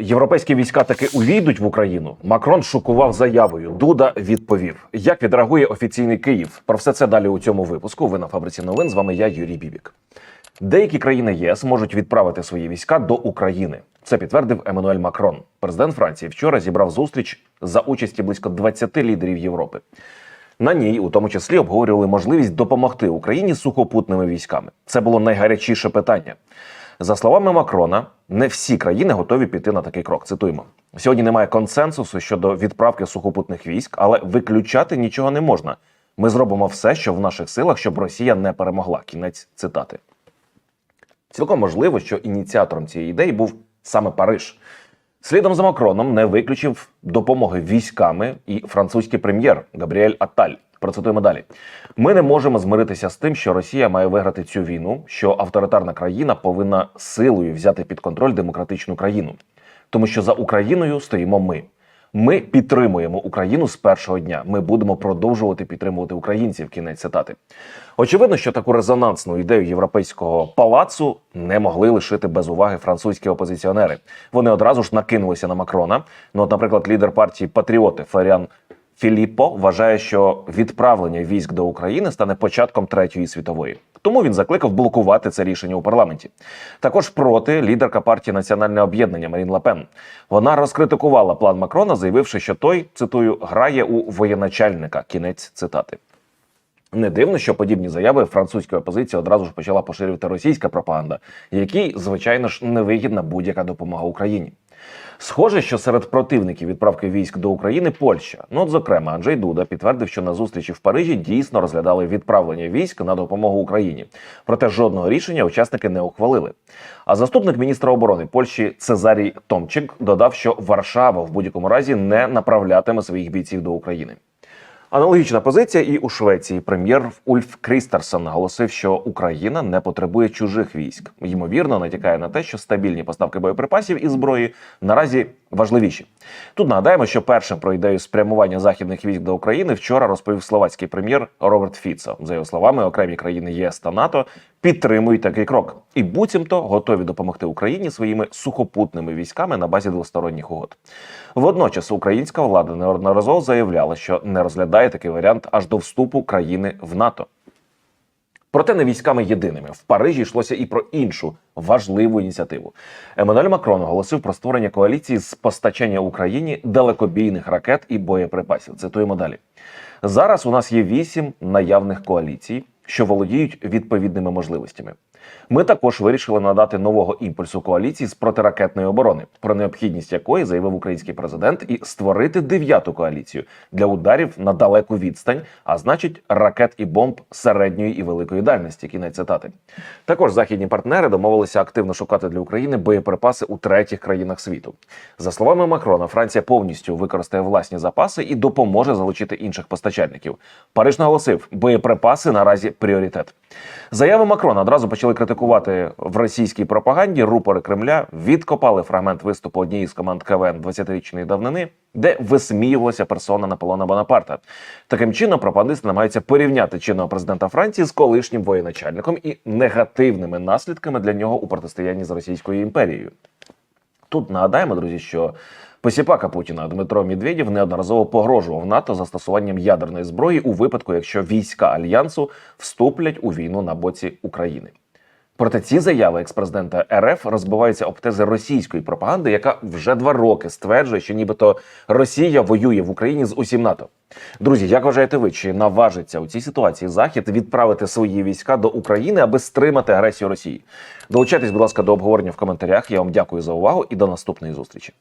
Європейські війська таки увійдуть в Україну. Макрон шокував заявою. Дуда відповів. Як відреагує офіційний Київ? Про все це далі у цьому випуску. Ви на фабриці новин. З вами я, Юрій Бібік. Деякі країни ЄС можуть відправити свої війська до України. Це підтвердив Еммануель Макрон. Президент Франції вчора зібрав зустріч за участі близько 20 лідерів Європи. На ній, у тому числі, обговорювали можливість допомогти Україні сухопутними військами. Це було найгарячіше питання. За словами Макрона, не всі країни готові піти на такий крок. Цитуємо: сьогодні немає консенсусу щодо відправки сухопутних військ, але виключати нічого не можна. Ми зробимо все, що в наших силах, щоб Росія не перемогла. Кінець цитати. Цілком можливо, що ініціатором цієї ідеї був саме Париж. Слідом за Макроном не виключив допомоги військами і французький прем'єр Габріель Аталь. Процитуємо далі. Ми не можемо змиритися з тим, що Росія має виграти цю війну, що авторитарна країна повинна силою взяти під контроль демократичну країну, тому що за Україною стоїмо ми. Ми підтримуємо Україну з першого дня. Ми будемо продовжувати підтримувати українців. Кінець цитати. Очевидно, що таку резонансну ідею європейського палацу не могли лишити без уваги французькі опозиціонери. Вони одразу ж накинулися на Макрона. Ну, от, наприклад, лідер партії Патріоти Фаріан Філіппо вважає, що відправлення військ до України стане початком третьої світової. Тому він закликав блокувати це рішення у парламенті. Також проти лідерка партії Національне об'єднання Марін Лапен. Вона розкритикувала план Макрона, заявивши, що той цитую грає у воєначальника. Кінець цитати. Не дивно, що подібні заяви французької опозиції одразу ж почала поширювати російська пропаганда, якій, звичайно ж, невигідна будь-яка допомога Україні. Схоже, що серед противників відправки військ до України Польща. Ну, от, зокрема, Анджей Дуда підтвердив, що на зустрічі в Парижі дійсно розглядали відправлення військ на допомогу Україні. Проте жодного рішення учасники не ухвалили. А заступник міністра оборони Польщі Цезарій Томчик додав, що Варшава в будь-якому разі не направлятиме своїх бійців до України. Аналогічна позиція і у Швеції. Прем'єр Ульф Крістерсон наголосив, що Україна не потребує чужих військ. Ймовірно, натякає на те, що стабільні поставки боєприпасів і зброї наразі важливіші. Тут нагадаємо, що першим про ідею спрямування західних військ до України вчора розповів словацький прем'єр Роберт Фіцо. За його словами, окремі країни єС та НАТО підтримують такий крок і буцімто готові допомогти Україні своїми сухопутними військами на базі двосторонніх угод. Водночас українська влада неодноразово заявляла, що не розглядає такий варіант аж до вступу країни в НАТО. Проте не військами єдиними в Парижі йшлося і про іншу важливу ініціативу. Еммануель Макрон оголосив про створення коаліції з постачання Україні далекобійних ракет і боєприпасів. Цитуємо далі. Зараз у нас є вісім наявних коаліцій, що володіють відповідними можливостями. Ми також вирішили надати нового імпульсу коаліції з протиракетної оборони, про необхідність якої заявив український президент, і створити дев'яту коаліцію для ударів на далеку відстань, а значить ракет і бомб середньої і великої дальності. Кінець цитати. Також західні партнери домовилися активно шукати для України боєприпаси у третіх країнах світу. За словами Макрона, Франція повністю використає власні запаси і допоможе залучити інших постачальників. Париж наголосив, боєприпаси наразі пріоритет. Заяви Макрона одразу почали критикувати в російській пропаганді. Рупори Кремля відкопали фрагмент виступу однієї з команд КВН 20-річної давнини, де висміювалася персона Наполеона Бонапарта. Таким чином, пропагандисти намагаються порівняти чинного президента Франції з колишнім воєначальником і негативними наслідками для нього у протистоянні з Російською імперією. Тут нагадаємо, друзі, що посіпака Путіна Дмитро Медведєв неодноразово погрожував НАТО застосуванням ядерної зброї у випадку, якщо війська альянсу вступлять у війну на боці України. Проте ці заяви експрезидента РФ розбиваються об тези російської пропаганди, яка вже два роки стверджує, що нібито Росія воює в Україні з усім НАТО. Друзі, як вважаєте ви, чи наважиться у цій ситуації Захід відправити свої війська до України, аби стримати агресію Росії? Долучайтесь, будь ласка, до обговорення в коментарях. Я вам дякую за увагу і до наступної зустрічі.